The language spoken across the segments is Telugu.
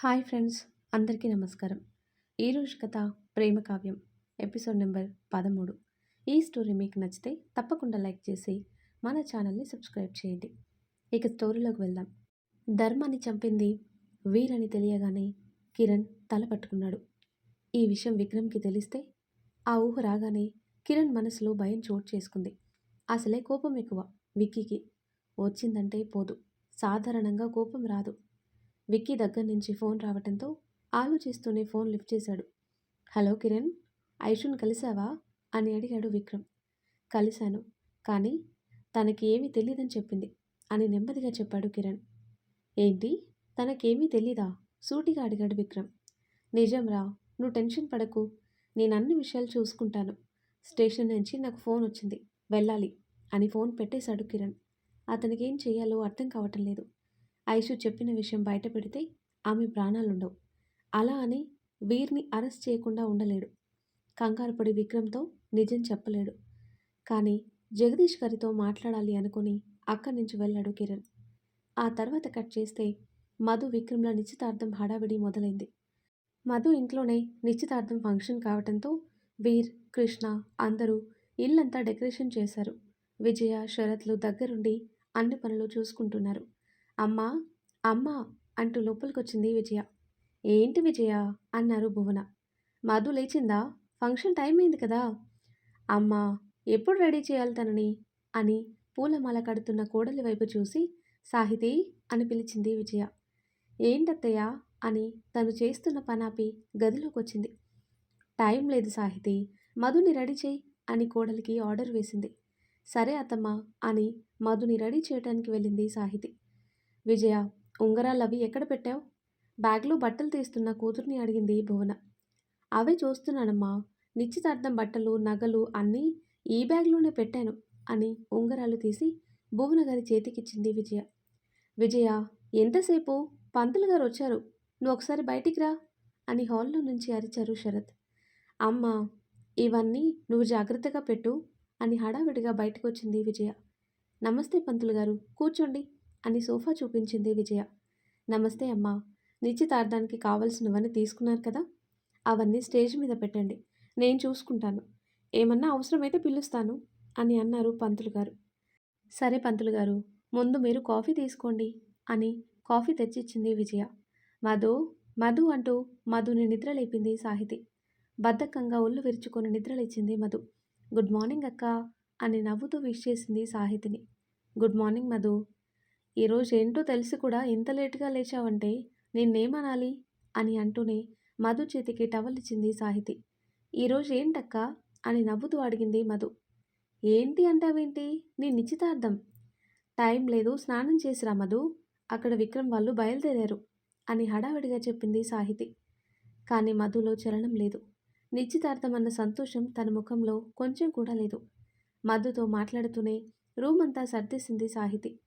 హాయ్ ఫ్రెండ్స్ అందరికీ నమస్కారం. ఈరోజు కథ ప్రేమ కావ్యం ఎపిసోడ్ నెంబర్ పదమూడు. ఈ స్టోరీ మీకు నచ్చితే తప్పకుండా లైక్ చేసి మన ఛానల్ని సబ్స్క్రైబ్ చేయండి. ఇక స్టోరీలోకి వెళ్దాం. ధర్మాన్ని చంపింది వీరని తెలియగానే కిరణ్ తల పట్టుకున్నాడు. ఈ విషయం విక్రమ్కి తెలిస్తే ఆ ఊహ రాగానే కిరణ్ మనసులో భయం చోటు చేసుకుంది. అసలే కోపం ఎక్కువ. విక్కీకి వచ్చిందంటే పోదు. సాధారణంగా కోపం రాదు. విక్కీ దగ్గర నుంచి ఫోన్ రావడంతో ఆలోచిస్తూనే ఫోన్ లిఫ్ట్ చేశాడు. హలో కిరణ్ ఐషున్ కలిసావా? అని అడిగాడు విక్రమ్. కలిశాను కానీ తనకి ఏమీ తెలియదని చెప్పింది అని నెమ్మదిగా చెప్పాడు కిరణ్. ఏంటి? తనకేమీ తెలీదా? సూటిగా అడిగాడు విక్రమ్. నిజంరా నువ్వు టెన్షన్ పడకు. నేను అన్ని విషయాలు చూసుకుంటాను. స్టేషన్ నుంచి నాకు ఫోన్ వచ్చింది. వెళ్ళాలి అని ఫోన్ పెట్టేశాడు కిరణ్. అతనికి ఏం చేయాలో అర్థం కావటం లేదు. ఐషు చెప్పిన విషయం బయట పెడితే ఆమె ప్రాణాలుండవు. అలా అని వీరిని అరెస్ట్ చేయకుండా ఉండలేడు. కంగారు పడి విక్రమ్తో నిజం చెప్పలేడు. కానీ జగదీష్ గారితో మాట్లాడాలి అనుకుని అక్కడి నుంచి వెళ్ళాడు కిరణ్. ఆ తర్వాత కట్ చేస్తే మధు విక్రమ్ల నిశ్చితార్థం హడావిడి మొదలైంది. మధు ఇంట్లోనే నిశ్చితార్థం ఫంక్షన్ కావడంతో వీర్ కృష్ణ అందరూ ఇల్లంతా డెకరేషన్ చేశారు. విజయ శరత్లు దగ్గరుండి అన్ని పనులు చూసుకుంటున్నారు. అమ్మా అమ్మా అంటూ లోపలికొచ్చింది విజయ. ఏంటి విజయ? అన్నారు భువన. మధు లేచిందా? ఫంక్షన్ టైం అయింది కదా. అమ్మా ఎప్పుడు రెడీ చేయాలి తనని? అని పూలమాల కడుతున్న కోడలి వైపు చూసి సాహితి అని పిలిచింది విజయ. ఏంటత్తయ్య? అని తను చేస్తున్న పనాపి గదిలోకి వచ్చింది టైం లేదు సాహితి మధుని రెడీ చేయి అని కోడలికి ఆర్డర్ వేసింది. సరే అత్తమ్మ అని మధుని రెడీ చేయడానికి వెళ్ళింది సాహితి. విజయ ఉంగరాలు అవి ఎక్కడ పెట్టావు? బ్యాగ్లో బట్టలు తీస్తున్న కూతుర్ని అడిగింది భువన. అవే చూస్తున్నానమ్మా నిశ్చితార్థం బట్టలు నగలు అన్నీ ఈ బ్యాగ్లోనే పెట్టాను అని ఉంగరాలు తీసి భువన గారి చేతికిచ్చింది విజయ. విజయ ఎంతసేపు? పంతులు గారు వచ్చారు. నువ్వు ఒకసారి బయటికి రా అని హాల్లో నుంచి అరిచారు శరత్. అమ్మ ఇవన్నీ నువ్వు జాగ్రత్తగా పెట్టు అని హడావిడిగా బయటకు వచ్చింది విజయ. నమస్తే పంతులు గారు కూర్చోండి. అని సోఫా చూపించింది విజయ. నమస్తే అమ్మా నిశ్చితార్థానికి కావలసినవన్నీ తీసుకున్నారు కదా? అవన్నీ స్టేజ్ మీద పెట్టండి నేను చూసుకుంటాను. ఏమన్నా అవసరమైతే పిలుస్తాను అని అన్నారు పంతులు గారు. సరే పంతులు గారు ముందు మీరు కాఫీ తీసుకోండి అని కాఫీ తెచ్చిచ్చింది విజయ. మధు మధు అంటూ మధుని నిద్రలేపింది సాహితి. బద్ధకంగా ఒళ్ళు విరుచుకొని నిద్రలేచింది మధు. గుడ్ మార్నింగ్ అక్క అని నవ్వుతూ విష్ చేసింది సాహితిని. గుడ్ మార్నింగ్ మధు ఈరోజు ఏంటో తెలిసి కూడా ఇంత లేటుగా లేచావంటే నిన్నేమనాలి? అని అంటూనే మధు చేతికి టవల్ ఇచ్చింది సాహితి. ఈరోజు ఏంటక్క? అని నవ్వుతూ అడిగింది మధు. ఏంటి అంటావేంటి? నీ నిశ్చితార్థం. టైం లేదు స్నానం చేసిరా మధు. అక్కడ విక్రమ్ వాళ్ళు బయలుదేరారు అని హడావిడిగా చెప్పింది సాహితి. కానీ మధులో చలనం లేదు. నిశ్చితార్థం అన్న సంతోషం తన ముఖంలో కొంచెం కూడా లేదు. మధుతో మాట్లాడుతూనే రూమ్ అంతా సర్దేసింది సాహితి.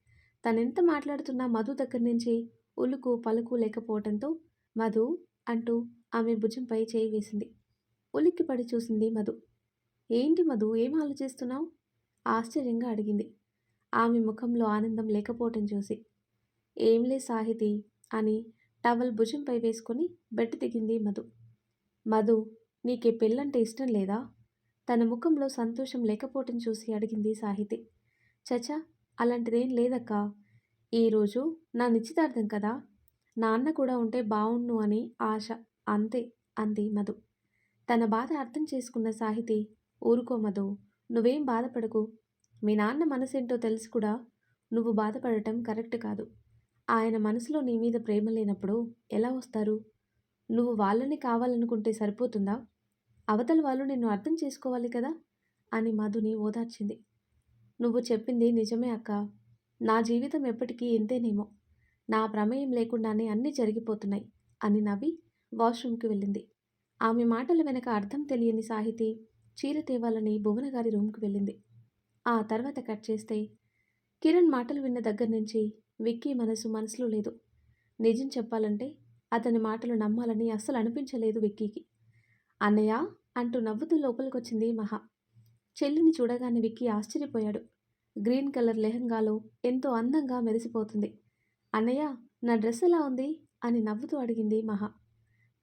తనెంత మాట్లాడుతున్నా మధు దగ్గర నుంచి ఉలుకు పలుకు లేకపోవడంతో మధు అంటూ ఆమె భుజంపై చేయి వేసింది. ఉలిక్కిపడి చూసింది మధు. ఏంటి మధు ఏం ఆలోచిస్తున్నావు? ఆశ్చర్యంగా అడిగింది. ఆమె ముఖంలో ఆనందం లేకపోవటం చూసి. ఏంలే సాహితి అని టవల్ భుజంపై వేసుకొని బెడ్ దిగింది మధు. మధు నీకే పెళ్ళంటే ఇష్టం లేదా? తన ముఖంలో సంతోషం లేకపోవటం చూసి అడిగింది సాహితి. చచా అలాంటిదేం లేదక్క. ఈరోజు నా నిశ్చితార్థం కదా? నాన్న కూడా ఉంటే బావుండు అని ఆశ. అంతే అంది మధు. తన బాధ అర్థం చేసుకున్న సాహితి ఊరుకో మధు నువ్వేం బాధపడకు. మీ నాన్న మనసేంటో తెలిసి కూడా నువ్వు బాధపడటం కరెక్ట్ కాదు. ఆయన మనసులో నీ మీద ప్రేమ లేనప్పుడు ఎలా వస్తారు? నువ్వు వాళ్ళని కావాలనుకుంటే సరిపోతుందా? అవతల వాళ్ళు నిన్ను అర్థం చేసుకోవాలి కదా? అని మధుని ఓదార్చింది. నువ్వు చెప్పింది నిజమే అక్క. నా జీవితం ఎప్పటికీ ఇంతేనేమో. నా ప్రమేయం లేకుండానే అన్నీ జరిగిపోతున్నాయి అని నవ్వి వాష్రూమ్కి వెళ్ళింది. ఆమె మాటల వెనక అర్థం తెలియని సాహితి చీర తేవాలని భువన గారి రూమ్కి వెళ్ళింది. ఆ తర్వాత కట్ చేస్తే కిరణ్ మాటలు విన్న దగ్గర నుంచి విక్కీ మనసు మనసులో లేదు. నిజం చెప్పాలంటే అతని మాటలు నమ్మాలని అస్సలు అనిపించలేదు విక్కీకి. అన్నయ్య అంటూ నవ్వుతూ లోపలికొచ్చింది మహా. చెల్లిని చూడగానే విక్కీ ఆశ్చర్యపోయాడు. గ్రీన్ కలర్ లెహంగాలో ఎంతో అందంగా మెరిసిపోతుంది. అన్నయ్య నా డ్రెస్ ఎలా ఉంది? అని నవ్వుతూ అడిగింది మహా.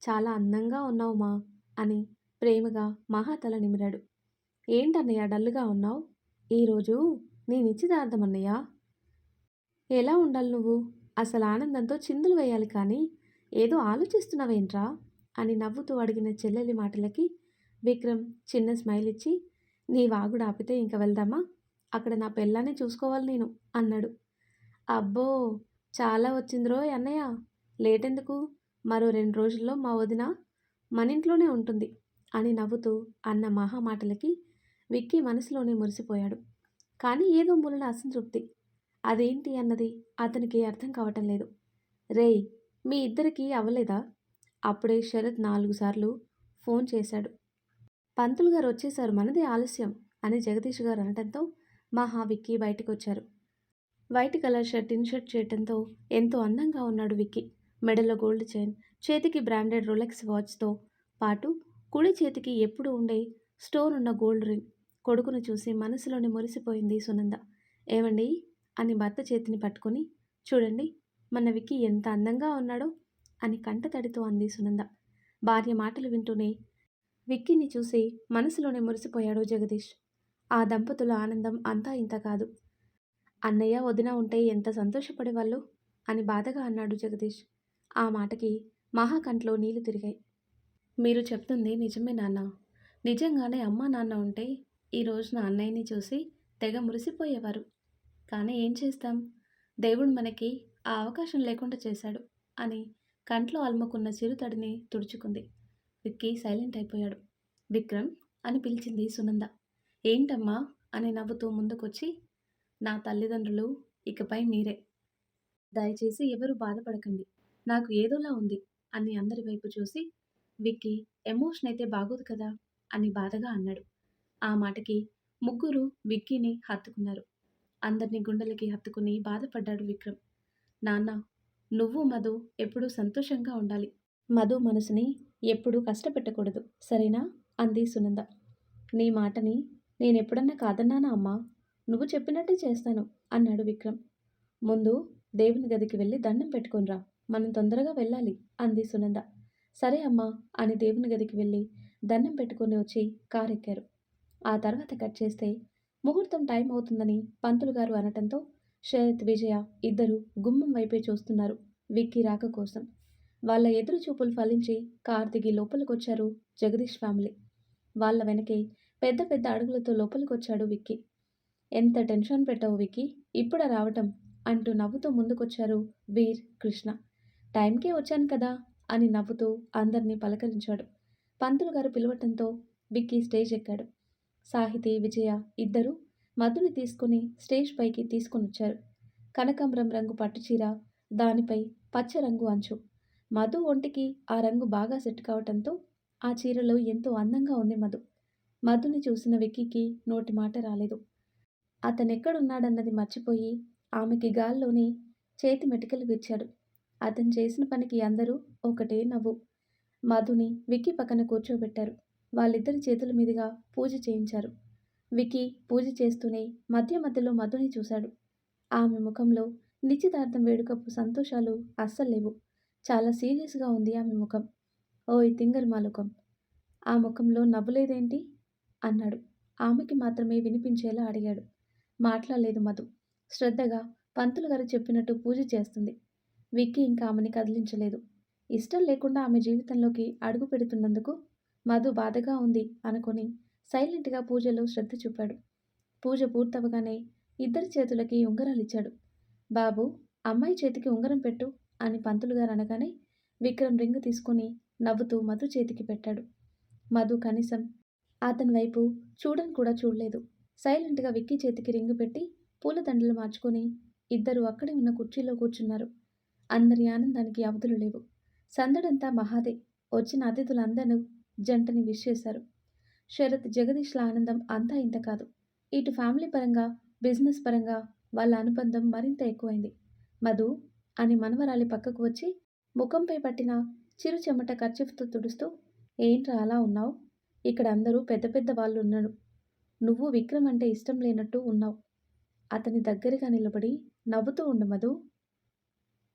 చాలా అందంగా ఉన్నావు మా అని ప్రేమగా మహా తల నిమిరాడు. ఏంటన్నయ్య డల్గా ఉన్నావు? ఈరోజు నీ నిశ్చితార్థం అన్నయ్య? ఎలా ఉండాలి నువ్వు? అసలు ఆనందంతో చిందులు వేయాలి కానీ ఏదో ఆలోచిస్తున్నావేంట్రా? అని నవ్వుతూ అడిగిన చెల్లెలి మాటలకి విక్రమ్ చిన్న స్మైల్ ఇచ్చి నీ వాగుడు ఆపితే ఇంక వెళ్దామా? అక్కడ నా పెళ్ళాన్ని చూసుకోవాలి నేను అన్నాడు. అబ్బో చాలా వచ్చిందిరో అన్నయ్య. లేటెందుకు? మరో రెండు రోజుల్లో మా వదిన మన ఇంట్లోనే ఉంటుంది అని నవ్వుతూ అన్న మహా మాటలకి విక్కీ మనసులోనే మురిసిపోయాడు. కానీ ఏదో మూలన అసంతృప్తి. అదేంటి అన్నది అతనికి అర్థం కావటం లేదు. రేయ్ మీ ఇద్దరికీ అవ్వలేదా? అప్పుడే శరత్ నాలుగు సార్లు ఫోన్ చేశాడు. పంతులు గారు వచ్చేశారు మనదే ఆలస్యం అని జగదీష్ గారు అనటంతో మహా విక్కీ బయటకు వచ్చారు వైట్ కలర్ షర్ట్ ఇన్షర్ట్ చేయటంతో ఎంతో అందంగా ఉన్నాడు విక్కీ. మెడలో గోల్డ్ చైన్ చేతికి బ్రాండెడ్ రొలెక్స్ వాచ్తో పాటు కుడి చేతికి ఎప్పుడు ఉండే స్టోన్ ఉన్న గోల్డ్ రింగ్ కొడుకును చూసి మనసులోనే మురిసిపోయింది సునంద. ఏమండి అని భర్త చేతిని పట్టుకొని చూడండి మన విక్కీ ఎంత అందంగా ఉన్నాడో అని కంటతడితో అంది సునంద. భార్య మాటలు వింటూనే విక్కీని చూసి మనసులోనే మురిసిపోయాడు జగదీష్. ఆ దంపతుల ఆనందం అంతా ఇంత కాదు. అన్నయ్య వదిన ఉంటే ఎంత సంతోషపడేవాళ్ళు? అని బాధగా అన్నాడు జగదీష్. ఆ మాటకి మహాకంట్లో నీళ్ళు తిరిగాయి. మీరు చెప్తుంది నిజమే నాన్న. నిజంగానే అమ్మా నాన్న ఉంటే ఈ రోజున అన్నయ్యని చూసి తెగ మురిసిపోయేవారు. కానీ ఏం చేస్తాం? దేవుడు మనకి ఆ అవకాశం లేకుండా చేశాడు అని కంట్లో అల్ముకున్న చిరుతడిని తుడుచుకుంది. విక్కీ సైలెంట్ అయిపోయాడు. విక్రమ్ అని పిలిచింది సునంద. ఏంటమ్మా? అని నవ్వుతూ ముందుకొచ్చి నా తల్లిదండ్రులు ఇకపై మీరే. దయచేసి ఎవరు బాధపడకండి. నాకు ఏదోలా ఉంది అని అందరి వైపు చూసి విక్కీ ఎమోషన్ అయితే బాగోదు కదా? అని బాధగా అన్నాడు. ఆ మాటకి ముగ్గురు విక్కీని హత్తుకున్నారు. అందరినీ గుండెలకి హత్తుకుని బాధపడ్డాడు విక్రమ్. నాన్న నువ్వు మధు ఎప్పుడూ సంతోషంగా ఉండాలి. మధు మనసుని ఎప్పుడూ కష్టపెట్టకూడదు. సరేనా? అంది సునంద. నీ మాటని నేను ఎప్పుడన్నా కాదన్నానా అమ్మా? నువ్వు చెప్పినట్టే చేస్తాను అన్నాడు విక్రమ్. ముందు దేవుని గదికి వెళ్ళి దండం పెట్టుకునిరా. మనం తొందరగా వెళ్ళాలి అంది సునంద. సరే అమ్మా అని దేవుని గదికి వెళ్ళి దండం పెట్టుకొని వచ్చి కారు ఎక్కారు ఆ తర్వాత కట్ చేస్తే ముహూర్తం టైం అవుతుందని పంతులు గారు అనటంతో శరత్ విజయ ఇద్దరు గుమ్మం వైపే చూస్తున్నారు విక్కీ రాక కోసం. వాళ్ళ ఎదురు చూపులు ఫలించి కార్ దిగి లోపలికొచ్చారు జగదీష్ ఫ్యామిలీ. వాళ్ళ వెనకే పెద్ద పెద్ద అడుగులతో లోపలికొచ్చాడు విక్కీ. ఎంత టెన్షన్ పెట్టావు విక్కీ? ఇప్పుడ రావటం అంటూ నవ్వుతూ ముందుకొచ్చారు వీర్ కృష్ణ. టైంకే వచ్చాను కదా అని నవ్వుతూ అందరినీ పలకరించాడు. పంతులు గారు పిలవటంతో విక్కీ స్టేజ్ ఎక్కాడు. సాహితి విజయ ఇద్దరు మధుని తీసుకుని స్టేజ్ పైకి తీసుకుని వచ్చారు కనకాంబరం రంగు పట్టుచీర దానిపై పచ్చ రంగు అంచు. మధు ఒంటికి ఆ రంగు బాగా సెట్ కావటంతో ఆ చీరలో ఎంతో అందంగా ఉంది మధు. మధుని చూసిన విక్కీకి నోటి మాట రాలేదు. అతనెక్కడున్నాడన్నది మర్చిపోయి ఆమెకి గాల్లోనే చేతి మెటికలు విరిచాడు. అతను చేసిన పనికి అందరూ ఒకటే నవ్వు. మధుని విక్కీ పక్కన కూర్చోబెట్టారు. వాళ్ళిద్దరి చేతుల మీదుగా పూజ చేయించారు. విక్కీ పూజ చేస్తూనే మధ్య మధ్యలో మధుని చూశాడు. ఆమె ముఖంలో నిశ్చితార్థం వేడుకపు సంతోషాలు అస్సలు లేవు. చాలా సీరియస్గా ఉంది ఆమె ముఖం. ఓయ్ తింగర్ మాలుకం. ఆ ముఖంలో నవ్వులేదేంటి? అన్నాడు. ఆమెకి మాత్రమే వినిపించేలా అడిగాడు. మాట్లాడలేదు మధు. శ్రద్ధగా పంతులు గారు చెప్పినట్టు పూజ చేస్తుంది. విక్కీ ఇంకా ఆమెని కదిలించలేదు. ఇష్టం లేకుండా ఆమె జీవితంలోకి అడుగు పెడుతున్నందుకు మధు బాధగా ఉంది అనుకొని సైలెంట్గా పూజలో శ్రద్ధ చూపాడు. పూజ పూర్తవగానే ఇద్దరి చేతులకి ఉంగరాలు ఇచ్చాడు. బాబు అమ్మాయి చేతికి ఉంగరం పెట్టు అని పంతులు గారు అనగానే విక్రమ్ రింగు తీసుకుని నవ్వుతూ మధు చేతికి పెట్టాడు. మధు కనీసం అతని వైపు చూడని కూడా చూడలేదు. సైలెంట్గా విక్కీ చేతికి రింగు పెట్టి పూలదండలు మార్చుకొని ఇద్దరు అక్కడే ఉన్న కుర్చీలో కూర్చున్నారు. అందరి ఆనందానికి అవధులు లేవు. సందడంతా మహాదే. వచ్చిన అతిథులందరూ జంటని విష్ చేశారు. శరత్ జగదీష్ల ఆనందం అంతా ఇంత కాదు. ఇటు ఫ్యామిలీ పరంగా బిజినెస్ పరంగా వాళ్ళ అనుబంధం మరింత ఎక్కువైంది. మధు అని మనవరాలి పక్కకు వచ్చి ముఖంపై పట్టిన చిరు చెమట కర్చీఫ్తో తుడుస్తూ ఏంట్రా అలా ఉన్నావు? ఇక్కడ అందరూ పెద్ద పెద్ద వాళ్ళు ఉన్నారు నువ్వు విక్రమ్ అంటే ఇష్టం లేనట్టు ఉన్నావు. అతని దగ్గరగా నిలబడి నవ్వుతూ ఉండు మధు.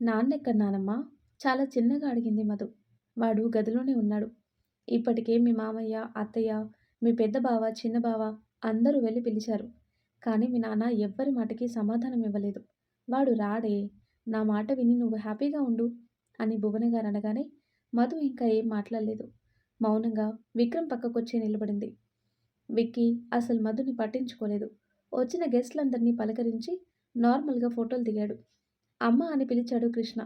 నాన్నెక్కడ నానమ్మా? చాలా చిన్నగా అడిగింది మధు. వాడు గదిలోనే ఉన్నాడు. ఇప్పటికే మీ మామయ్య అత్తయ్య మీ పెద్ద బావ చిన్న బావ అందరూ వెళ్ళి పిలిచారు. కానీ మీ నాన్న ఎవ్వరి మాటకి సమాధానం ఇవ్వలేదు. వాడు రాడే నా మాట విని నువ్వు హ్యాపీగా ఉండు అని భువన గారు అనగానే మధు ఇంకా ఏం మాట్లాడలేదు. మౌనంగా విక్రమ్ పక్కకొచ్చి నిలబడింది. విక్కీ అసలు మధుని పట్టించుకోలేదు. వచ్చిన గెస్ట్లందరినీ పలకరించి నార్మల్గా ఫోటోలు దిగాడు. అమ్మ అని పిలిచాడు కృష్ణ.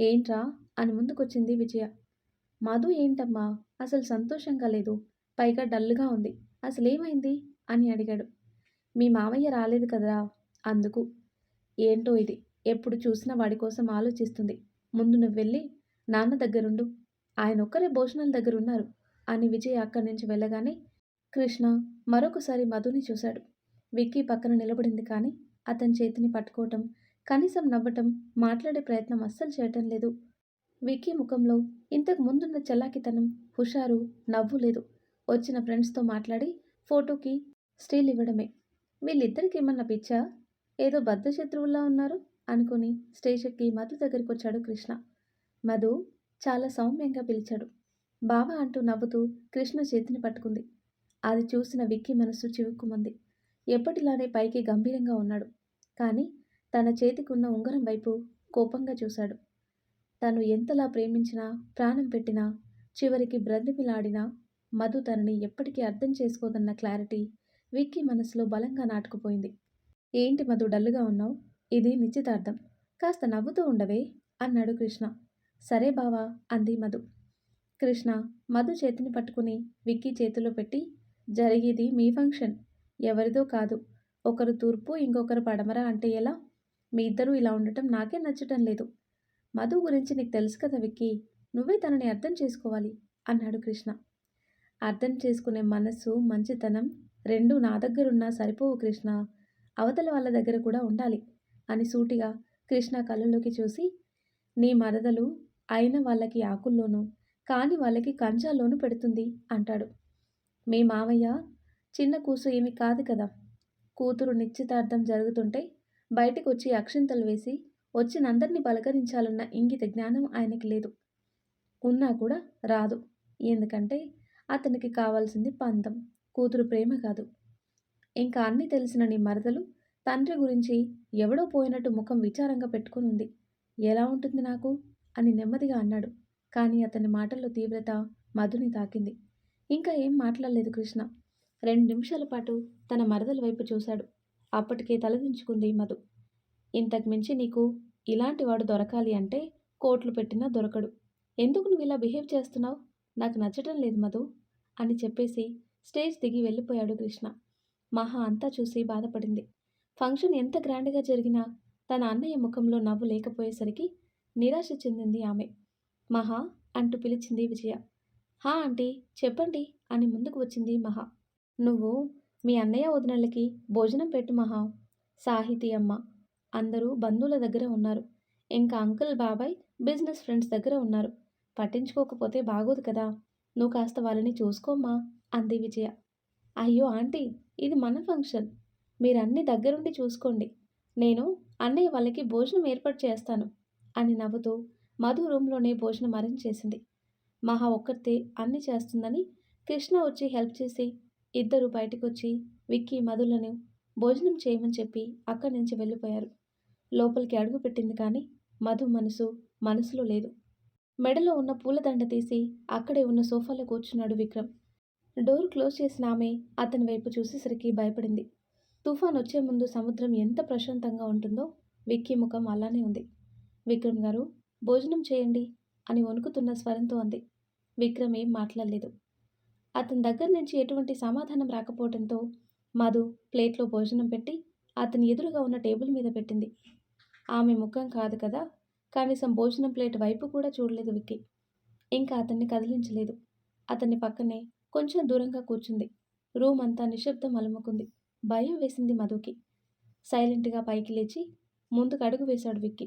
ఏంట్రా? అని ముందుకొచ్చింది విజయ. మధు ఏంటమ్మా? అసలు సంతోషంగా లేదు. పైగా డల్గా ఉంది. అసలేమైంది? అని అడిగాడు. మీ మామయ్య రాలేదు కదరా? అందుకు. ఏంటో ఇది? ఎప్పుడు చూసినా వాడి కోసం ఆలోచిస్తుంది. ముందు నువ్వు వెళ్ళి నాన్న దగ్గరుండు. ఆయన ఒక్కరే భోజనాల దగ్గర ఉన్నారు. అని విజయ్ అక్కడి నుంచి వెళ్ళగానే కృష్ణ మరొకసారి మధుని చూశాడు. విక్కీ పక్కన నిలబడింది కానీ అతని చేతిని పట్టుకోవటం కనీసం నవ్వటం మాట్లాడే ప్రయత్నం అస్సలు చేయటం లేదు. విక్కీ ముఖంలో ఇంతకు ముందున్న చల్లాకితనం హుషారు నవ్వు లేదు. వచ్చిన ఫ్రెండ్స్తో మాట్లాడి ఫోటోకి స్టీల్ ఇవ్వడమే. వీళ్ళిద్దరికి ఏమన్నా పిచ్చా? ఏదో బద్ధ శత్రువుల్లా ఉన్నారు అనుకుని స్టేజ్ ఎక్కి మధు దగ్గరికి వచ్చాడు కృష్ణ. మధు చాలా సౌమ్యంగా పిలిచాడు. బావా అంటూ నవ్వుతూ కృష్ణ చేతిని పట్టుకుంది. అది చూసిన విక్కీ మనసు చివుక్కుమంది. ఎప్పటిలానే పైకి గంభీరంగా ఉన్నాడు. కానీ తన చేతికున్న ఉంగరం వైపు కోపంగా చూశాడు. తను ఎంతలా ప్రేమించినా ప్రాణం పెట్టినా చివరికి బ్రతిమిలాడినా మధు తనని ఎప్పటికీ అర్థం చేసుకోదన్న క్లారిటీ విక్కీ మనసులో బలంగా నాటుకుపోయింది. ఏంటి మధు డల్లుగా ఉన్నావు? ఇది నిశ్చితార్థం. కాస్త నవ్వుతూ ఉండవే అన్నాడు కృష్ణ. సరే బావా అంది మధు. కృష్ణ మధు చేతిని పట్టుకుని విక్కీ చేతిలో పెట్టి జరిగేది మీ ఫంక్షన్. ఎవరిదో కాదు. ఒకరు తూర్పు ఇంకొకరు పడమర అంటే ఎలా? మీ ఇద్దరూ ఇలా ఉండటం నాకే నచ్చటం లేదు. మధు గురించి నీకు తెలుసు కదా విక్కీ నువ్వే తనని అర్థం చేసుకోవాలి అన్నాడు కృష్ణ. అర్థం చేసుకునే మనస్సు మంచితనం రెండు నా దగ్గరున్నా సరిపోవు కృష్ణ. అవతల వాళ్ళ దగ్గర కూడా ఉండాలి అని సూటిగా కృష్ణ కళ్ళలోకి చూసి నీ మరదలు అయిన వాళ్ళకి ఆకుల్లోనూ కాని వాళ్ళకి కంచాల్లోనూ పెడుతుంది అంటాడు. మీ మావయ్య చిన్న కూసు ఏమి కాదు కదా? కూతురు నిశ్చితార్థం జరుగుతుంటే బయటకు వచ్చి అక్షింతలు వేసి వచ్చినందరినీ పలకరించాలన్న ఇంగిత జ్ఞానం ఆయనకి లేదు. ఉన్నా కూడా రాదు. ఎందుకంటే అతనికి కావాల్సింది పంతం కూతురు ప్రేమ కాదు. ఇంకా అన్నీ తెలిసిన నీ మరదలు తండ్రి గురించి ఎవడో పోయినట్టు ముఖం విచారంగా పెట్టుకుని ఉంది ఎలా ఉంటుంది నాకు? అని నెమ్మదిగా అన్నాడు. కానీ అతని మాటల్లో తీవ్రత మధుని తాకింది. ఇంకా ఏం మాట్లాడలేదు కృష్ణ. రెండు నిమిషాల పాటు తన మరదల వైపు చూశాడు. అప్పటికే తలదించుకుంది మధు. ఇంతకు మించి నీకు ఇలాంటి వాడు దొరకాలి అంటే కోట్లు పెట్టినా దొరకడు. ఎందుకు నువ్వు ఇలా బిహేవ్ చేస్తున్నావు? నాకు నచ్చటం లేదు మధు అని చెప్పేసి స్టేజ్ దిగి వెళ్ళిపోయాడు కృష్ణ. మహా అంతా చూసి బాధపడింది. ఫంక్షన్ ఎంత గ్రాండ్గా జరిగినా తన అన్నయ్య ముఖంలో నవ్వు లేకపోయేసరికి నిరాశ చెందింది ఆమె. మహా అంటూ పిలిచింది విజయ. హా ఆంటీ చెప్పండి అని ముందుకు వచ్చింది మహా. నువ్వు మీ అన్నయ్య వదినళ్ళకి భోజనం పెట్టు మహా సాహితీ అమ్మ. అందరూ బంధువుల దగ్గర ఉన్నారు. ఇంకా అంకుల్ బాబాయ్ బిజినెస్ ఫ్రెండ్స్ దగ్గర ఉన్నారు. పట్టించుకోకపోతే బాగోదు కదా. నువ్వు కాస్త వాళ్ళని చూసుకోమ్మా అంది విజయ. అయ్యో ఆంటీ ఇది మన ఫంక్షన్. మీరన్నీ దగ్గరుండి చూసుకోండి. నేను అన్నయ్య వాళ్ళకి భోజనం ఏర్పాటు చేస్తాను. అని నవ్వుతూ మధు రూమ్లోనే భోజనం అరేంజ్ చేసింది. మహా ఒక్కరితే అన్ని చేస్తుందని కృష్ణ వచ్చి హెల్ప్ చేసి ఇద్దరు బయటకు వచ్చి విక్కీ మధులను భోజనం చేయమని చెప్పి అక్కడి నుంచి వెళ్ళిపోయారు. లోపలికి అడుగు పెట్టింది కానీ మధు మనసు మనసులో లేదు. మెడలో ఉన్న పూలదండ తీసి అక్కడే ఉన్న సోఫాలో కూర్చున్నాడు విక్రమ్. డోర్ క్లోజ్ చేసిన ఆమె అతని వైపు చూసేసరికి భయపడింది. తుఫాన్ వచ్చే ముందు సముద్రం ఎంత ప్రశాంతంగా ఉంటుందో విక్కీ ముఖం అలానే ఉంది. విక్రమ్ గారు భోజనం చేయండి అని వణుకుతున్న స్వరంతో అంది. విక్రమ్ ఏం మాట్లాడలేదు. అతని దగ్గర నుంచి ఎటువంటి సమాధానం రాకపోవడంతో మధు ప్లేట్లో భోజనం పెట్టి అతని ఎదురుగా ఉన్న టేబుల్ మీద పెట్టింది. ఆమె ముఖం కాదు కదా కనీసం భోజనం ప్లేట్ వైపు కూడా చూడలేదు విక్కి. ఇంకా అతన్ని కదిలించలేదు. అతని పక్కనే కొంచెం దూరంగా కూర్చుంది. రూమ్ అంతా నిశ్శబ్దం అలుముకుంది. భయం వేసింది మధుకి. సైలెంట్గా పైకి లేచి ముందుకు అడుగు వేశాడు విక్కీ.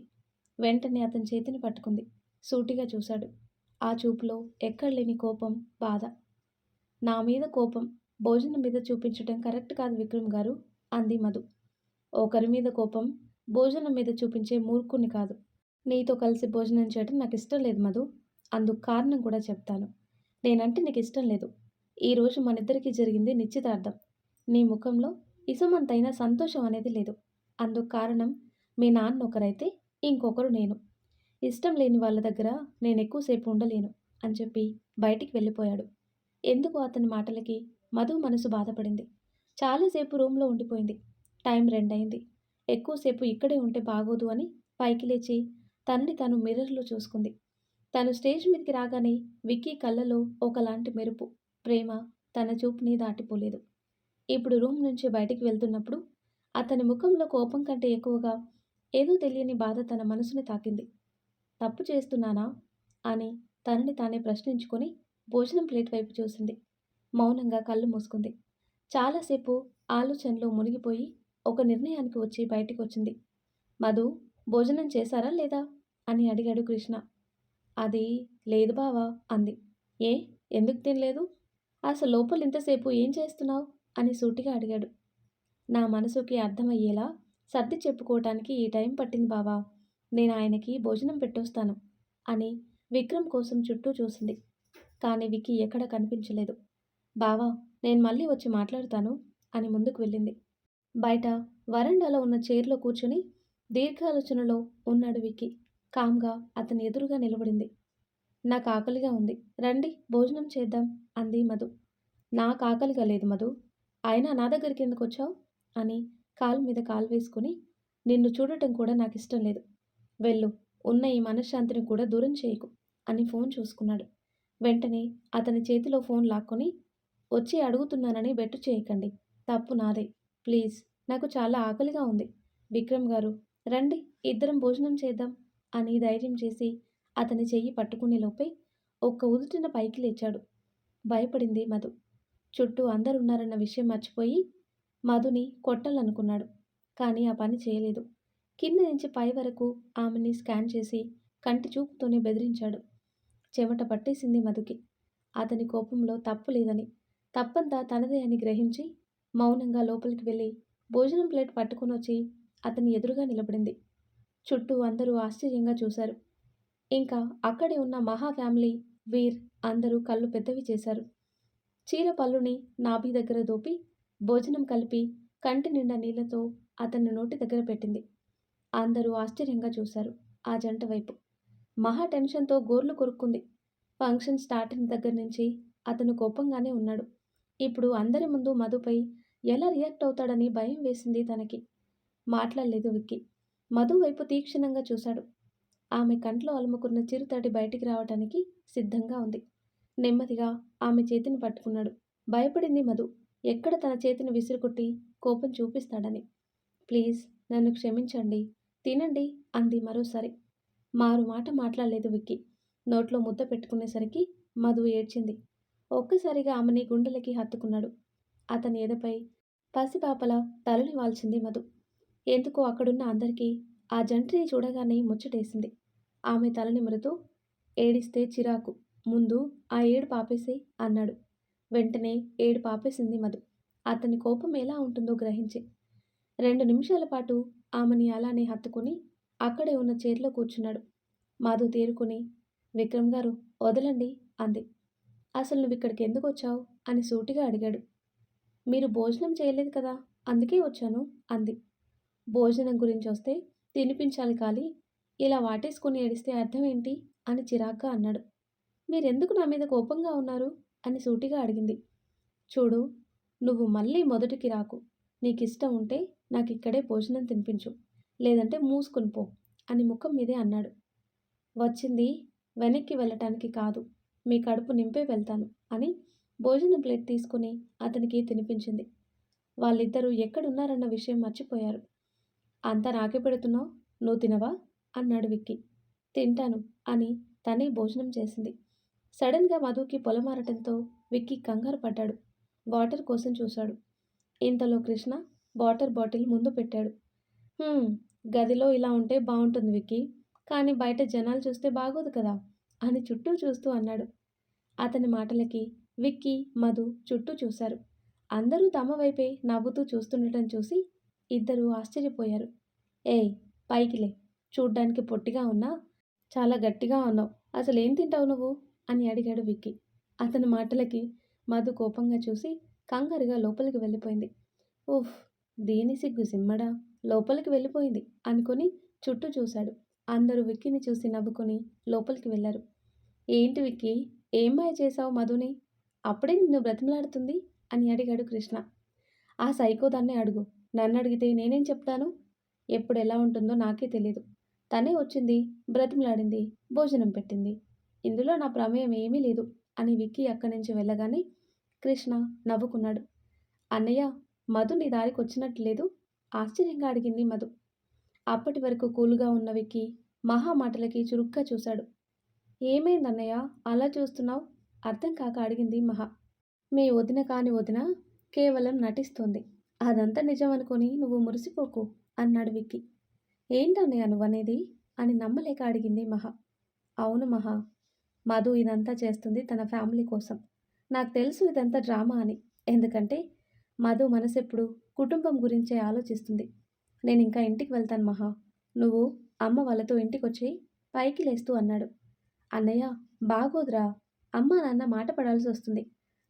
వెంటనే అతని చేతిని పట్టుకుంది. సూటిగా చూశాడు. ఆ చూపులో ఎక్కడ లేని కోపం బాధ. నా మీద కోపం. భోజనం మీద చూపించడం కరెక్ట్ కాదు విక్రమ్ గారు అంది మధు. ఒకరి మీద కోపం భోజనం మీద చూపించే మూర్ఖుని కాదు. నీతో కలిసి భోజనం చేయడం నాకు ఇష్టం లేదు మధు. అందుకు కారణం కూడా చెప్తాను. నేనంటే నీకు ఇష్టం లేదు. ఈరోజు మనిద్దరికీ జరిగింది నిశ్చితార్థం. నీ ముఖంలో ఇసుమంతైన సంతోషం అనేది లేదు. అందుకు కారణం మీ నాన్న ఒకరైతే ఇంకొకరు నేను. ఇష్టం లేని వాళ్ళ దగ్గర నేను ఎక్కువసేపు ఉండలేను అని చెప్పి బయటికి వెళ్ళిపోయాడు. ఎందుకు అతని మాటలకి మధు మనసు బాధపడింది. చాలాసేపు రూమ్లో ఉండిపోయింది. టైం రెండైంది ఎక్కువసేపు ఇక్కడే ఉంటే బాగోదు అని పైకి లేచి తనని తను మిర్రర్లో చూసుకుంది. తను స్టేజ్ మీదకి రాగానే విక్కీ కళ్ళలో ఒకలాంటి మెరుపు ప్రేమ తన చూపుని దాటిపోలేదు. ఇప్పుడు రూమ్ నుంచి బయటికి వెళ్తున్నప్పుడు అతని ముఖంలో కోపం కంటే ఎక్కువగా ఏదో తెలియని బాధ తన మనసుని తాకింది. తప్పు చేస్తున్నానా? అని తనని తానే ప్రశ్నించుకొని భోజనం ప్లేట్ వైపు చూసింది. మౌనంగా కళ్ళు మూసుకుంది. చాలాసేపు ఆలోచనలో మునిగిపోయి ఒక నిర్ణయానికి వచ్చి బయటికి వచ్చింది మధు భోజనం చేశారా లేదా? అని అడిగాడు కృష్ణ. అది లేదు బావా అంది. ఏ? ఎందుకు తినలేదు? అసలు లోపల ఇంతసేపు ఏం చేస్తున్నావు? అని సూటిగా అడిగాడు. నా మనసుకి అర్థమయ్యేలా సర్ది చెప్పుకోవటానికి ఈ టైం పట్టింది బావా. నేను ఆయనకి భోజనం పెట్టొస్తాను అని విక్రమ్ కోసం చుట్టూ చూసింది. కానీ వికి ఎక్కడ కనిపించలేదు. బావా నేను మళ్ళీ వచ్చి మాట్లాడతాను అని ముందుకు వెళ్ళింది. బయట వరండాలో ఉన్న చైర్లో కూర్చుని దీర్ఘాలోచనలో ఉన్నాడు వికి కామ్గా అతని ఎదురుగా నిలబడింది. నాకు ఆకలిగా ఉంది. రండి భోజనం చేద్దాం అంది మధు. నాకు ఆకలిగా లేదు మధు. అయినా నా దగ్గరికి ఎందుకు వచ్చావు? అని కాలు మీద కాలు వేసుకుని నిన్ను చూడటం కూడా నాకు ఇష్టం లేదు. వెళ్ళు. ఉన్న ఈ మనశ్శాంతిని కూడా దూరం చేయకు అని ఫోన్ చూసుకున్నాడు. వెంటనే అతని చేతిలో ఫోన్ లాక్కొని వచ్చి అడుగుతున్నానని బెట్టు చేయకండి. తప్పు నాదే. ప్లీజ్. నాకు చాలా ఆకలిగా ఉంది. విక్రమ్ గారు రండి. ఇద్దరం భోజనం చేద్దాం అని ధైర్యం చేసి అతని చెయ్యి పట్టుకునే లోపే ఒక్క ఉదుటిన పైకి లేచాడు. భయపడింది మధు. చుట్టూ అందరున్నారన్న విషయం మర్చిపోయి మధుని కొట్టాలనుకున్నాడు కానీ ఆ పని చేయలేదు. కింద నుంచి పై వరకు ఆమెని స్కాన్ చేసి కంటి చూపుతోనే బెదిరించాడు. చెమట పట్టేసింది మధుకి. అతని కోపంలో తప్పు లేదని తప్పంతా తనదే అని గ్రహించి మౌనంగా లోపలికి వెళ్ళి భోజనం ప్లేట్ పట్టుకుని వచ్చి అతని ఎదురుగా నిలబడింది. చుట్టూ అందరూ ఆశ్చర్యంగా చూశారు. ఇంకా అక్కడే ఉన్న మహా ఫ్యామిలీ వీర్ అందరూ కళ్ళు పెద్దవి చేశారు. చీర పళ్ళుని నాభి దగ్గర దోపి భోజనం కలిపి కంటి నిండా నీళ్ళతో అతన్ని నోటి దగ్గర పెట్టింది. అందరూ ఆశ్చర్యంగా చూశారు ఆ జంట వైపు. మహా టెన్షన్తో గోర్లు కొరుక్కుంది. ఫంక్షన్ స్టార్టింగ్ దగ్గర నుంచి అతను కోపంగానే ఉన్నాడు. ఇప్పుడు అందరి ముందు మధుపై ఎలా రియాక్ట్ అవుతాడని భయం వేసింది తనకి. మాట్లాడలేదు విక్కి. మధు వైపు తీక్షణంగా చూశాడు. ఆమె కంట్లో అలుముకున్న చిరుతడి బయటికి రావటానికి సిద్ధంగా ఉంది. నెమ్మదిగా ఆమె చేతిని పట్టుకున్నాడు. భయపడింది మధు. ఎక్కడ తన చేతిని విసిరుకొట్టి కోపం చూపిస్తాడని. ప్లీజ్ నన్ను క్షమించండి. తినండి అంది మరోసారి. మారు మాట మాట్లాడలేదు విక్కి. నోట్లో ముద్ద పెట్టుకునేసరికి మధు ఏడ్చింది. ఒక్కసారిగా ఆమెని గుండెలకి హత్తుకున్నాడు. అతని ఎదపై పసిపాపల తలని వాల్చింది మధు. ఎందుకో అక్కడున్న అందరికీ ఆ జంటిని చూడగానే ముచ్చటేసింది. ఆమె తల నిమురుతూ ఏడిస్తే చిరాకు. ముందు ఆ ఏడు పాపేసి అన్నాడు. వెంటనే ఏడు పాపేసింది మధు. అతని కోపం ఎలా ఉంటుందో గ్రహించి. రెండు నిమిషాల పాటు ఆమెని అలానే హత్తుకుని అక్కడే ఉన్న చైర్లో కూర్చున్నాడు. మాధు తేరుకుని విక్రమ్ గారు వదలండి అంది. అసలు నువ్వు ఇక్కడికి ఎందుకు వచ్చావు? అని సూటిగా అడిగాడు. మీరు భోజనం చేయలేదు కదా అందుకే వచ్చాను అంది. భోజనం గురించి వస్తే తినిపించాలి కానీ ఇలా వాటేసుకుని ఏడిస్తే అర్థం ఏంటి? అని చిరాగ్గా అన్నాడు. మీరెందుకు నా మీద కోపంగా ఉన్నారు? అని సూటిగా అడిగింది. చూడు నువ్వు మళ్ళీ మొదటికి రాకు. నీకు ఇష్టం ఉంటే నాకు ఇక్కడే భోజనం తినిపించు. లేదంటే మూసుకుని పో అని ముఖం మీదే అన్నాడు. వచ్చింది వెనక్కి వెళ్ళటానికి కాదు. మీ కడుపు నింపే వెళ్తాను అని భోజనం ప్లేట్ తీసుకుని అతనికి తినిపించింది. వాళ్ళిద్దరూ ఎక్కడున్నారన్న విషయం మర్చిపోయారు. అంతా నాకే పెడుతున్నావు? నువ్వు తినవా? అన్నాడు విక్కీ. తింటాను అని తనే భోజనం చేసింది. సడన్గా మధుకి పొలమారటంతో విక్కీ కంగారు పడ్డాడు. వాటర్ కోసం చూశాడు. ఇంతలో కృష్ణ వాటర్ బాటిల్ ముందు పెట్టాడు. గదిలో ఇలా ఉంటే బాగుంటుంది విక్కీ కానీ బయట జనాలు చూస్తే బాగోదు కదా అని చుట్టూ చూస్తూ అన్నాడు. అతని మాటలకి విక్కీ మధు చుట్టూ చూశారు. అందరూ తమ వైపే నవ్వుతూ చూస్తుండటం చూసి ఇద్దరూ ఆశ్చర్యపోయారు. ఏయ్ పైకిలే. చూడ్డానికి పొట్టిగా ఉన్నా చాలా గట్టిగా ఉన్నావు. అసలు ఏం తింటావు నువ్వు? అని అడిగాడు విక్కీ. అతని మాటలకి మధు కోపంగా చూసి కంగారుగా లోపలికి వెళ్ళిపోయింది. ఉఫ్ దీని సిగ్గు సిమ్మడా? లోపలికి వెళ్ళిపోయింది అనుకుని చుట్టూ చూశాడు. అందరూ విక్కీని చూసి నవ్వుకొని లోపలికి వెళ్ళారు. ఏంటి విక్కీ? ఏం మాయ చేశావు మధుని? అప్పుడే నిన్ను బ్రతిమలాడుతుంది అని అడిగాడు కృష్ణ. ఆ సైకో దాన్నే అడుగు. నన్ను అడిగితే నేనేం చెప్తాను? ఎప్పుడు ఎలా ఉంటుందో నాకే తెలియదు తనే వచ్చింది బ్రతిమలాడింది భోజనం పెట్టింది. ఇందులో నా ప్రమేయం ఏమీ లేదు అని విక్కీ అక్కడి నుంచి వెళ్ళగానే కృష్ణ నవ్వుకున్నాడు. అన్నయ్య మధు నీ దారికి వచ్చినట్టు లేదు ఆశ్చర్యంగా అడిగింది మధు. అప్పటి వరకు కూలుగా ఉన్న విక్కీ మహా మాటలకి చురుగ్గా చూశాడు. ఏమైందన్నయ్య అలా చూస్తున్నావు? అర్థం కాక అడిగింది మహా. మీ వదిన కాని వదిన కేవలం నటిస్తోంది. అదంతా నిజం అనుకొని నువ్వు మురిసిపోకు అన్నాడు విక్కీ. ఏంటన్నయ్య నువ్వనేది? అని నమ్మలేక అడిగింది మహా. అవును మహా మధు ఇదంతా చేస్తుంది తన ఫ్యామిలీ కోసం. నాకు తెలుసు ఇదంతా డ్రామా అని. ఎందుకంటే మధు మనసెప్పుడు కుటుంబం గురించే ఆలోచిస్తుంది. నేను ఇంకా ఇంటికి వెళ్తాను మహా. నువ్వు అమ్మ వాళ్ళతో ఇంటికి వచ్చి పైకి లేస్తూ అన్నాడు. అన్నయ్య బాగోదురా. అమ్మ నాన్న మాట పడాల్సి వస్తుంది.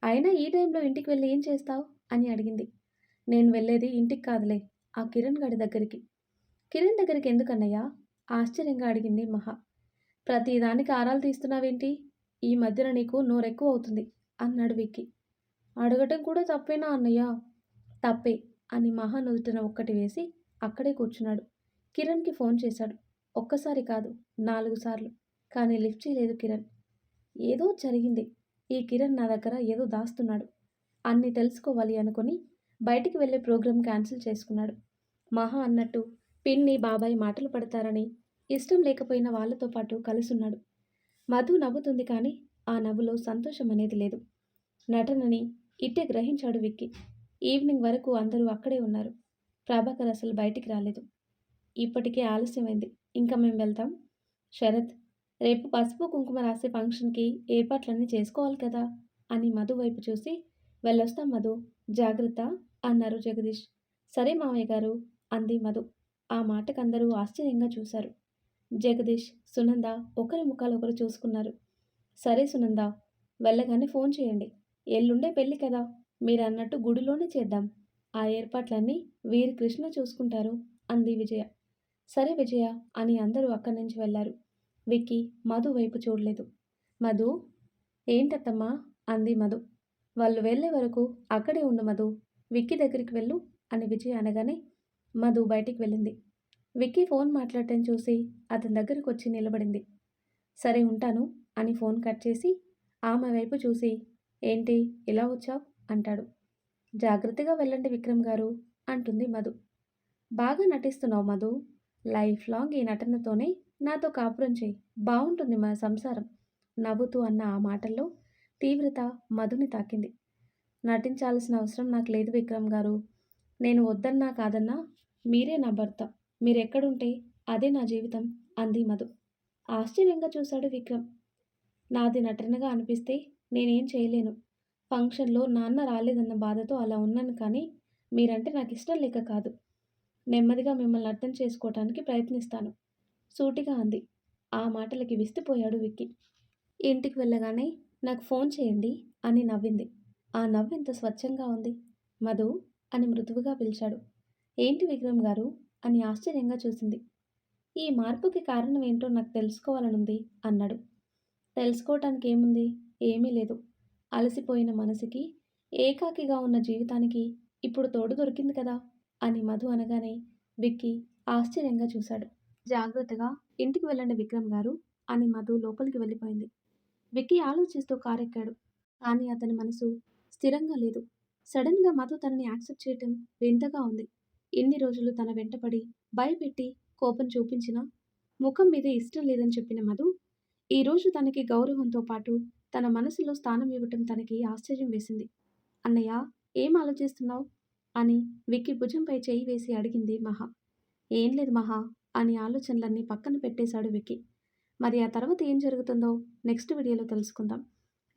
అయినా ఈ టైంలో ఇంటికి వెళ్ళి ఏం చేస్తావు? అని అడిగింది. నేను వెళ్ళేది ఇంటికి కాదులే ఆ కిరణ్ గడి దగ్గరికి. కిరణ్ దగ్గరికి ఎందుకన్నయ్యా? ఆశ్చర్యంగా అడిగింది మహా. ప్రతిదానికి ఆరాలు తీస్తున్నావేంటి? ఈ మధ్యన నీకు నోరెక్కువ అవుతుంది అన్నాడు విక్కి. అడగటం కూడా తప్పేనా అన్నయ్య? తప్పే అని మహా నుదుటిన ఒక్కటి వేసి అక్కడే కూర్చున్నాడు. కిరణ్కి ఫోన్ చేశాడు. ఒక్కసారి కాదు నాలుగు సార్లు. కానీ లిఫ్ట్ చేయలేదు కిరణ్. ఏదో జరిగింది. ఈ కిరణ్ నా దగ్గర ఏదో దాస్తున్నాడు. అన్ని తెలుసుకోవాలి అనుకుని బయటికి వెళ్ళే ప్రోగ్రాం క్యాన్సిల్ చేసుకున్నాడు. మహా అన్నట్టు పిన్ని బాబాయ్ మాటలు పడతారని ఇష్టం లేకపోయిన వాళ్ళతో పాటు కలుసున్నాడు. మధు నవ్వుతుంది కానీ ఆ నవ్వులో సంతోషం అనేది లేదు. నటనని ఇట్టే గ్రహించాడు విక్కీ. ఈవినింగ్ వరకు అందరూ అక్కడే ఉన్నారు. ప్రభాకర్ అసలు బయటికి రాలేదు. ఇప్పటికే ఆలస్యమైంది. ఇంకా మేము వెళ్తాం? శరత్ రేపు పసుపు కుంకుమ రాసే ఫంక్షన్కి ఏర్పాట్లన్నీ చేసుకోవాలి కదా? అని మధు వైపు చూసి వెళ్ళొస్తాం మధు జాగ్రత్త అన్నారు జగదీష్. సరే మామయ్య గారు అంది మధు. ఆ మాటకు అందరూ ఆశ్చర్యంగా చూశారు. జగదీష్ సునంద ఒకరి ముఖాలు ఒకరు చూసుకున్నారు. సరే సునంద వెళ్ళగానే ఫోన్ చేయండి. ఎల్లుండే పెళ్ళి కదా మీరు అన్నట్టు గుడిలోనే చేద్దాం. ఆ ఏర్పాట్లన్నీ వీరి కృష్ణ చూసుకుంటారు అంది విజయ. సరే విజయ అని అందరూ అక్కడి నుంచి వెళ్ళారు. విక్కీ మధు వైపు చూడలేదు. మధు? ఏంటత్తమ్మా? అంది మధు. వాళ్ళు వెళ్ళే వరకు అక్కడే ఉండు మధు. విక్కీ దగ్గరికి వెళ్ళు అని విజయ అనగానే మధు బయటికి వెళ్ళింది. విక్కీ ఫోన్ మాట్లాడటం చూసి అతని దగ్గరికి వచ్చి నిలబడింది. సరే ఉంటాను అని ఫోన్ కట్ చేసి ఆమె వైపు చూసి ఏంటి ఇలా వచ్చావు? అంటాడు. జాగ్రత్తగా వెళ్ళండి విక్రమ్ గారు అంటుంది మధు. బాగా నటిస్తున్నావు మధు. లైఫ్ లాంగ్ ఈ నటనతోనే నాతో కాపురం చేయి. బాగుంటుంది మన సంసారం నవ్వుతూ అన్న ఆ మాటల్లో తీవ్రత మధుని తాకింది. నటించాల్సిన అవసరం నాకు లేదు విక్రమ్ గారు. నేను వద్దన్నా కాదన్నా మీరే నా భర్త. మీరెక్కడుంటే అదే నా జీవితం అంది మధు. ఆశ్చర్యంగా చూశాడు విక్రమ్. నాది నటనగా అనిపిస్తే నేనేం చేయలేను. ఫంక్షన్లో నాన్న రాలేదన్న బాధతో అలా ఉన్నాను కానీ మీరంటే నాకు ఇష్టం లేక కాదు. నెమ్మదిగా మిమ్మల్ని అర్థం చేసుకోవటానికి ప్రయత్నిస్తాను. సూటిగా అంది. ఆ మాటలకి విస్తుపోయాడు విక్కీ. ఇంటికి వెళ్ళగానే నాకు ఫోన్ చేయండి అని నవ్వింది. ఆ నవ్వు ఇంత స్వచ్ఛంగా ఉంది? మధు అని మృదువుగా పిలిచాడు. ఏంటి విక్రమ్ గారు? అని ఆశ్చర్యంగా చూసింది. ఈ మార్పుకి కారణం ఏంటో నాకు తెలుసుకోవాలనుంది అన్నాడు. తెలుసుకోవటానికి ఏముంది ఏమీ లేదు. అలసిపోయిన మనసుకి ఏకాకిగా ఉన్న జీవితానికి ఇప్పుడు తోడు దొరికింది కదా? అని మధు అనగానే విక్కి ఆశ్చర్యంగా చూశాడు. జాగ్రత్తగా ఇంటికి వెళ్ళండి విక్రమ్ గారు అని మధు లోపలికి వెళ్ళిపోయింది. విక్కీ ఆలోచిస్తూ కారెక్కాడు. కానీ అతని మనసు స్థిరంగా లేదు. సడన్గా మధు తనని యాక్సెప్ట్ చేయటం వింతగా ఉంది. ఇన్ని రోజులు తన వెంటపడి భయపెట్టి కోపం చూపించినా ముఖం మీద ఇష్టం లేదని చెప్పిన మధు ఈరోజు తనకి గౌరవంతో పాటు తన మనసులో స్థానం ఇవ్వటం తనకి ఆశ్చర్యం వేసింది. అన్నయ్య ఏం ఆలోచిస్తున్నావు? అని విక్కి భుజంపై చేయి వేసి అడిగింది మహా. ఏం లేదు మహా అని ఆలోచనలన్నీ పక్కన పెట్టేశాడు విక్కి. మరి ఆ తర్వాత ఏం జరుగుతుందో నెక్స్ట్ వీడియోలో తెలుసుకుందాం.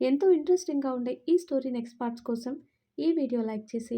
ఎంతో ఇంట్రెస్టింగ్గా ఉండే ఈ స్టోరీ నెక్స్ట్ పార్ట్స్ కోసం ఈ వీడియో లైక్ చేసి